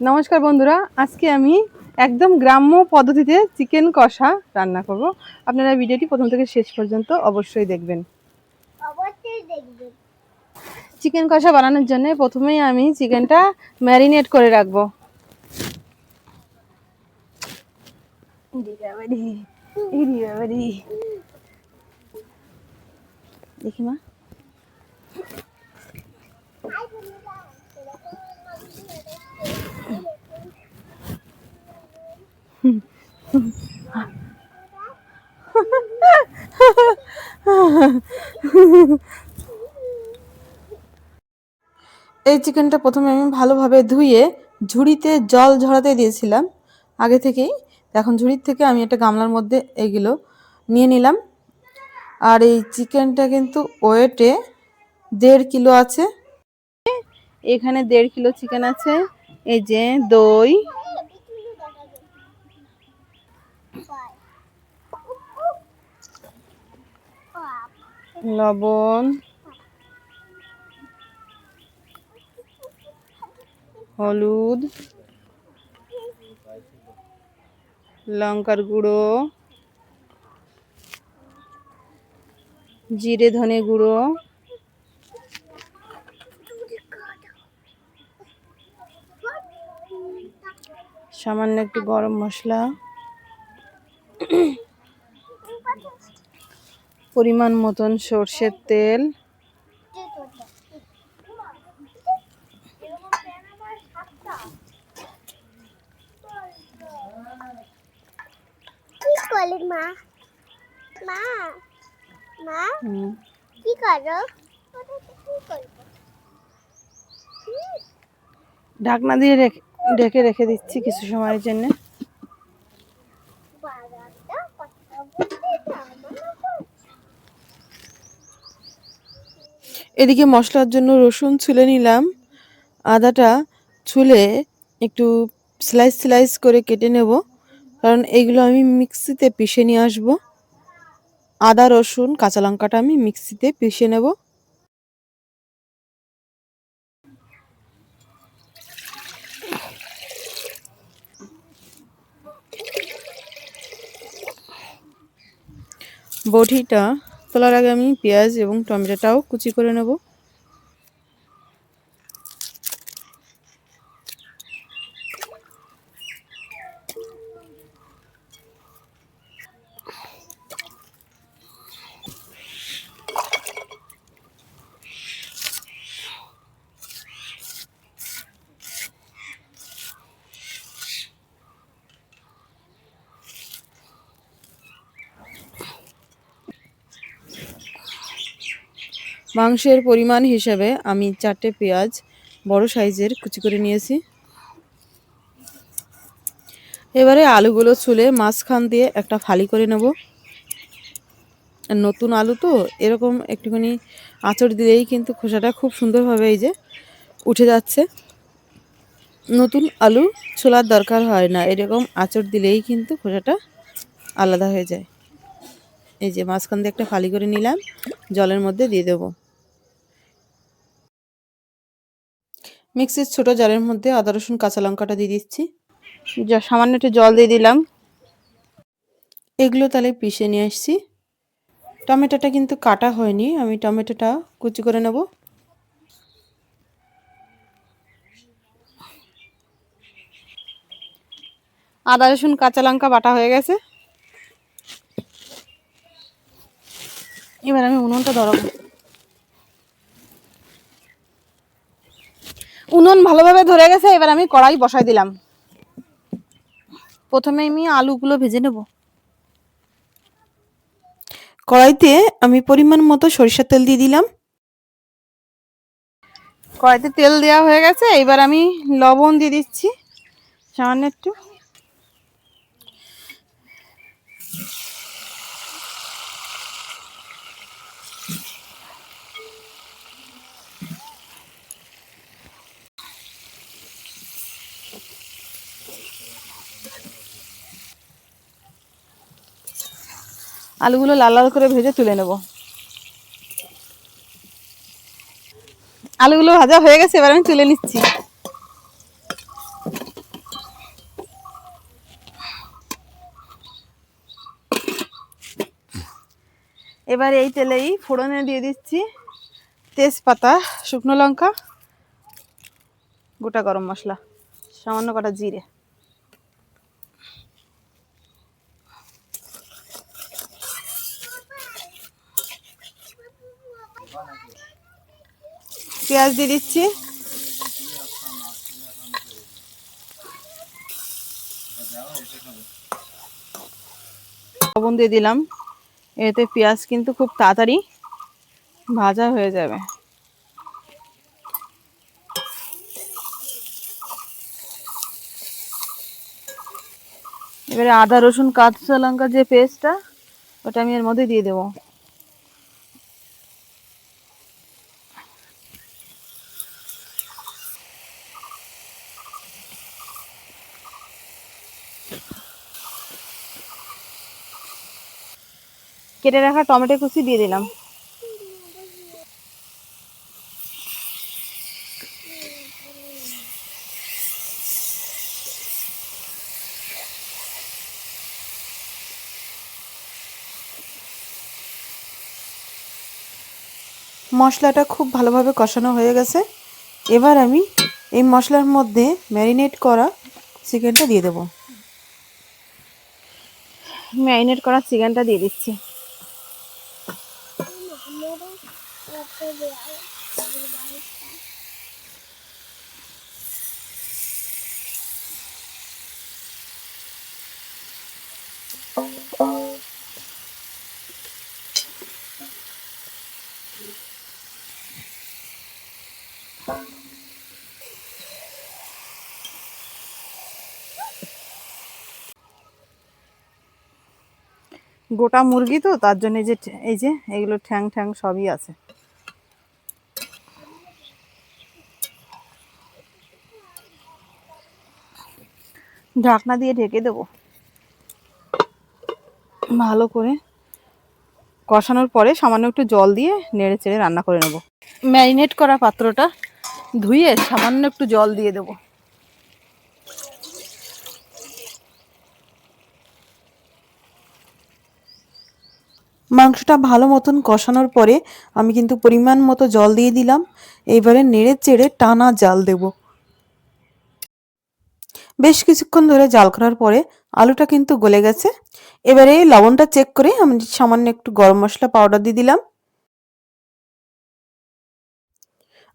নমস্কার বন্ধুরা আজকে আমি একদম গ্রাম্য পদ্ধতিতে চিকেন কষা রান্না করব। আপনারা ভিডিওটি প্রথম থেকে শেষ পর্যন্ত অবশ্যই দেখবেন। অবশ্যই দেখবেন। চিকেন কষা বানানোর জন্য প্রথমেই আমি চিকেনটা ম্যারিনেট করে রাখব। দেখি মা। এই চিকেনটা প্রথমে আমি ভালোভাবে ধুয়ে ঝুড়িতে জল ঝরাতে দিয়েছিলাম আগে থেকেই। এখন ঝুড়ির থেকে আমি একটা গামলার মধ্যে এগুলো নিয়ে নিলাম। আর এই চিকেনটা কিন্তু ওয়েটে দেড় কিলো আছে। এখানে দেড় কিলো চিকেন আছে। এই যে দই লবণ হলুদ লঙ্কার গুঁড়ো জিরে ধনে গুঁড়ো সামান্য একটু গরম মশলা। পরিমাণ মতন সর্ষের তেল। মা? মা? মা? কি করো? ঢাকনা দিয়ে রেখে ঢেকে রেখে দিচ্ছি কিছু সময়ের জন্য বাবাটা কথা বলতে আমার এদিকে মশলার জন্য রসুন ছুলে নিলাম। আদাটা ছুলে একটু স্লাইস স্লাইস করে কেটে নেব। কারণ এইগুলো আমি মিক্সিতে পিষে নিয়ে আসব। আদা, রসুন, কাঁচা লঙ্কাটা আমি মিক্সিতে পিষে নেব। বটিটা তোলার আগে আমি পেঁয়াজ এবং টমেটোটাও কুচি করে নেব। মাংসের পরিমাণ হিসেবে আমি চারটে পেঁয়াজ বড় সাইজের কুচি করে নিয়েছি। এবারে আলুগুলো ছুলে মাঝখান দিয়ে একটা ফালি করে নেব। নতুন আলু তো, এরকম একটুখানি আঁচড় দিলেই কিন্তু খোসাটা খুব সুন্দরভাবে এই যে উঠে যাচ্ছে। নতুন আলু ছোলার দরকার হয় না, এরকম আঁচড় দিলেই কিন্তু খোসাটা আলাদা হয়ে যায়। এই যে মাঝখান দিয়ে একটা ফালি করে নিলাম, জলের মধ্যে দিয়ে দেব। মিক্সির ছোট জারের মধ্যে আদা রসুন কাঁচা লঙ্কাটা দিয়ে দিচ্ছি। যা সামান্য একটু জল দিয়ে দিলাম। এগুলো তাহলে পিষে নিয়ে আসছি। টমেটোটা কিন্তু কাটা হয়নি আমি টমেটোটা কুচি করে নেব। আদা রসুন কাঁচা লঙ্কা বাটা হয়ে গেছে। এবার আমি উনুনটা ধরাবো। উনুন ভালোভাবে ধরে গেছে এবার আমি কড়াই বসাই দিলাম। প্রথমে আমি আলুগুলো ভেজে নেব। কড়াইতে আমি পরিমাণ মতো সরিষার তেল দিয়ে দিলাম। কড়াইতে তেল দেওয়া হয়ে গেছে এবার আমি লবণ দিয়ে দিচ্ছি সামান্য একটু। আলুগুলো লাল লাল করে ভেজে তুলে নেব। আলুগুলো ভাজা হয়ে গেছে, এবার আমি তুলে নিচ্ছি। এবার এই তেলেই ফোড়নে দিয়ে দিচ্ছি তেজপাতা, শুকনো লঙ্কা, গোটা গরম মশলা, সামান্য কটা জিরে। পেঁয়াজ দিয়ে দিচ্ছি। লবণ দিয়ে দিলাম। এতে পেঁয়াজ কিন্তু খুব তাড়াতাড়ি ভাজা হয়ে যাবে। এবারে আদা রসুন, কাঁচা লঙ্কা যে পেস্টটা, ওটা আমি এর মধ্যে দিয়ে দেবো। কেটে রাখা টমেটো কুচি দিয়ে দিলাম। মশলাটা খুব ভালোভাবে কষানো হয়ে গেছে। এবার আমি এই মশলার মধ্যে ম্যারিনেট করা চিকেনটা দিয়ে দেবো। ম্যারিনেট করা চিকেনটা দিয়ে দিচ্ছি। গোটা মুরগি তো তার জন্য যে এই যে এগুলো ঠ্যাং ঠ্যাং সবই আছে। ঢাকনা দিয়ে ঢেকে দেবো। ভালো করে কষানোর পরে সামান্য একটু জল দিয়ে নেড়ে চেড়ে রান্না করে নেব। ম্যারিনেট করা পাত্রটা ধুয়ে সামান্য একটু জল দিয়ে দেবো। মাংসটা ভালো মতন কষানোর পরে আমি কিন্তু পরিমাণ মতো জল দিয়ে দিলাম। এবারে নেড়ে চেড়ে টানা জাল দেব। বেশ কিছুক্ষণ ধরে জাল করার পরে আলুটা কিন্তু গলে গেছে। এবারে লবণটা চেক করে আমি সামান্য একটু গরম মশলা পাউডার দিয়ে দিলাম।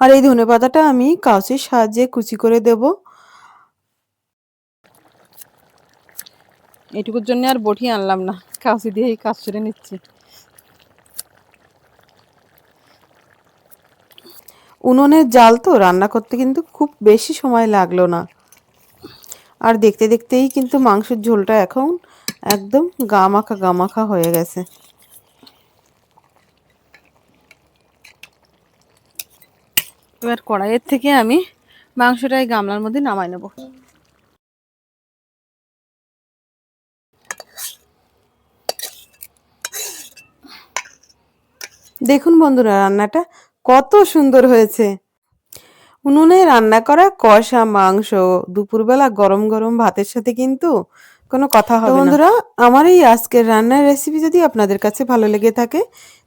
আর এই ধনে পাতাটা আমি কাউচির সাহায্যে কুচি করে দেব। এটুকুর জন্য আর বটি আনলাম না। কাউচি এই কাজ সেরে নিচ্ছি। উনুনের জাল তো রান্না করতে কিন্তু খুব বেশি সময় লাগল না। আর দেখতে দেখতেই কিন্তু মাংসের ঝোলটা এখন একদম গামাখা গামাখা হয়ে গেছে। এবার কড়াইয়ের থেকে আমি মাংসটা এই গামলার মধ্যে নামাই নেব। দেখুন বন্ধুরা, রান্নাটা কত সুন্দর হয়েছে। উনুনে রান্না করা কষা মাংস দুপুরবেলা গরম গরম ভাতের সাথে কিন্তু কোনো কথা হবে না। বন্ধুরা আমার এই আজকের রান্নার রেসিপি যদি আপনাদের কাছে ভালো লেগে থাকে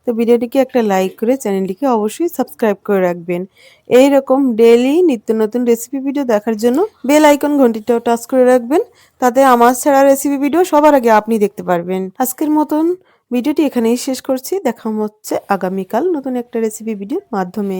তো ভিডিওটিকে একটা লাইক করে চ্যানেলটিকে অবশ্যই সাবস্ক্রাইব করে রাখবেন। এই রকম ডেইলি নিত্য নতুন রেসিপি ভিডিও দেখার জন্য বেল আইকন ঘন্টিটাও টাচ করে রাখবেন। তাতে আমার ছাড়া রেসিপি ভিডিও সবার আগে আপনি দেখতে পারবেন। আজকের মতন ভিডিওটি এখানেই শেষ করছি। দেখা হচ্ছে আগামীকাল নতুন একটা রেসিপি ভিডিওর মাধ্যমে।